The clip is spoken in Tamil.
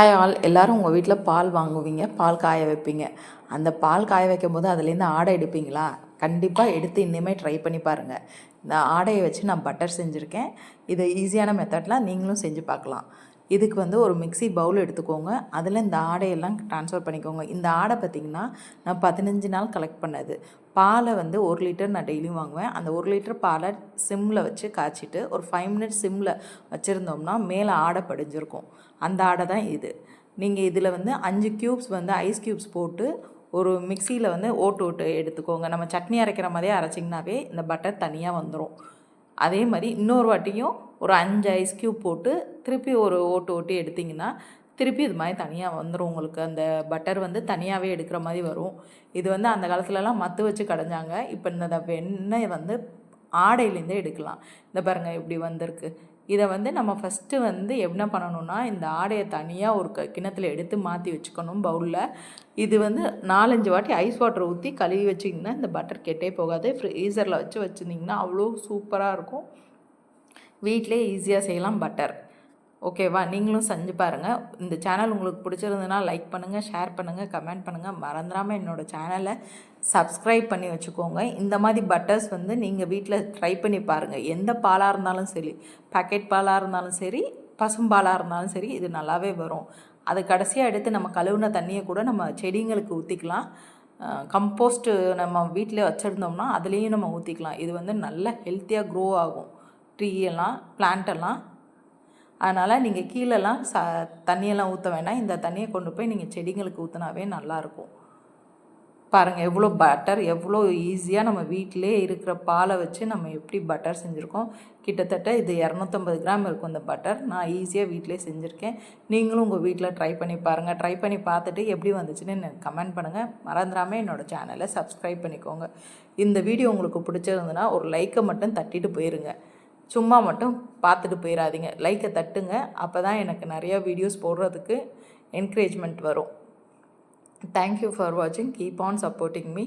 ஹாய் ஆல் எல்லாரும் உங்கள் வீட்டில் பால் வாங்குவீங்க பால் காய வைப்பீங்க. அந்த பால் காய வைக்கும் போது அதுலேருந்து ஆடை எடுப்பீங்களா? கண்டிப்பாக எடுத்து இன்னுமே ட்ரை பண்ணி பாருங்கள் இந்த ஆடையை வச்சு நான் பட்டர் செஞ்சுருக்கேன். இது ஈஸியான மெத்தடில் நீங்களும் செஞ்சு பார்க்கலாம். இதுக்கு வந்து ஒரு மிக்ஸி பவுல் எடுத்துக்கோங்க. அதில் இந்த ஆடையெல்லாம் ட்ரான்ஸ்ஃபர் பண்ணிக்கோங்க. இந்த ஆடை பார்த்திங்கன்னா நான் பதினஞ்சு நாள் கலெக்ட் பண்ணது. பாலை வந்து ஒரு லிட்டர் நான் டெய்லியும் வாங்குவேன். அந்த ஒரு லிட்டர் பாலை சிம்மில் வச்சு காய்ச்சிட்டு ஒரு ஃபைவ் மினிட்ஸ் சிம்மில் வச்சுருந்தோம்னா மேலே ஆடை படிஞ்சிருக்கும். அந்த ஆடை தான் இது. நீங்கள் இதில் வந்து அஞ்சு க்யூப்ஸ் வந்து ஐஸ் க்யூப்ஸ் போட்டு ஒரு மிக்சியில் வந்து ஓட்டு ஓட்டு எடுத்துக்கோங்க. நம்ம சட்னி அரைக்கிற மாதிரியே அரைச்சிங்கனாவே இந்த பட்டர் தனியாக வந்துடும் அதே மாதிரி இன்னொரு வாட்டியும் ஒரு அஞ்சு ஐஸ் க்யூப் போட்டு திருப்பி ஒரு ஓட்டு ஓட்டி எடுத்திங்கன்னா திருப்பி இது மாதிரி தனியாக வந்துடும் உங்களுக்கு. அந்த பட்டர் வந்து தனியாகவே எடுக்கிற மாதிரி வரும். இது வந்து அந்த காலத்துலலாம் மத்து வச்சு கடைஞ்சாங்க. இப்போ இந்த வெண்ணெய் வந்து ஆடையிலேருந்தே எடுக்கலாம். இந்த பாருங்கள் இப்படி வந்திருக்கு. இதை வந்து நம்ம ஃபஸ்ட்டு வந்து என்ன பண்ணணும்னா இந்த ஆடையை தனியாக ஒரு க கிணத்துல எடுத்து மாற்றி வச்சுக்கணும் பவுலில். இது வந்து நாலஞ்சு வாட்டி ஐஸ் வாட்டர் ஊற்றி கழுவி வச்சிங்கன்னா இந்த பட்டர் கெட்டே போகாது. ஃப்ரீசரில் வச்சு வச்சுருந்திங்கன்னா அவ்வளோ சூப்பராக இருக்கும். வீட்டிலே ஈஸியாக செய்யலாம் பட்டர் ஓகேவா நீங்களும் செஞ்சு பாருங்கள் இந்த சேனல் உங்களுக்கு பிடிச்சிருந்ததுன்னா லைக் பண்ணுங்கள் ஷேர் பண்ணுங்கள் கமெண்ட் பண்ணுங்கள் மறந்துடாமல் என்னோடய சேனலை சப்ஸ்கிரைப் பண்ணி வச்சுக்கோங்க. இந்த மாதிரி பட்டர்ஸ் வந்து நீங்கள் வீட்டில் ட்ரை பண்ணி பாருங்கள் எந்த பாலாக இருந்தாலும் சரி பாக்கெட் பாலாக இருந்தாலும் சரி பசும்பாலாக இருந்தாலும் சரி இது நல்லாவே வரும். அது கடைசியாக எடுத்து நம்ம கழுவுன தண்ணியை கூட நம்ம செடிங்களுக்கு ஊற்றிக்கலாம் கம்போஸ்ட்டு நம்ம வீட்டில் வச்சுருந்தோம்னா அதுலேயும் நம்ம ஊற்றிக்கலாம் இது வந்து நல்ல ஹெல்த்தியாக க்ரோ ஆகும். ட்ரீ எல்லாம் பிளான்ட் அதனால் நீங்கள் கீழெல்லாம் ச தண்ணியெல்லாம் ஊற்ற வேண்டாம். இந்த தண்ணியை கொண்டு போய் நீங்கள் செடிங்களுக்கு ஊற்றினாவே நல்லாயிருக்கும். பாருங்கள் எவ்வளோ பட்டர் எவ்வளோ ஈஸியாக நம்ம வீட்டிலே இருக்கிற பாலை வச்சு நம்ம எப்படி பட்டர் செஞ்சுருக்கோம். கிட்டத்தட்ட இது இரநூத்தம்பது கிராம் இருக்கும் இந்த பட்டர் நான் ஈஸியாக வீட்டிலே செஞ்சுருக்கேன். நீங்களும் உங்கள் வீட்டில் ட்ரை பண்ணி பாருங்கள் ட்ரை பண்ணி பார்த்துட்டு எப்படி வந்துச்சுன்னு எனக்கு கமெண்ட் பண்ணுங்கள் மறந்துடாமல் என்னோடய சேனலை சப்ஸ்கிரைப் பண்ணிக்கோங்க. இந்த வீடியோ உங்களுக்கு பிடிச்சிருந்ததுன்னா ஒரு லைக்கை மட்டும் தட்டிட்டு போயிருங்க. சும்மா மட்டும் பார்த்துட்டு போயிடாதீங்க லைக்கை தட்டுங்க. அப்போ தான் எனக்கு நிறையா வீடியோஸ் போடுறதுக்கு என்கரேஜ்மெண்ட் வரும். தேங்க்யூ ஃபார் வாட்சிங் கீப் ஆன் சப்போர்ட்டிங் மீ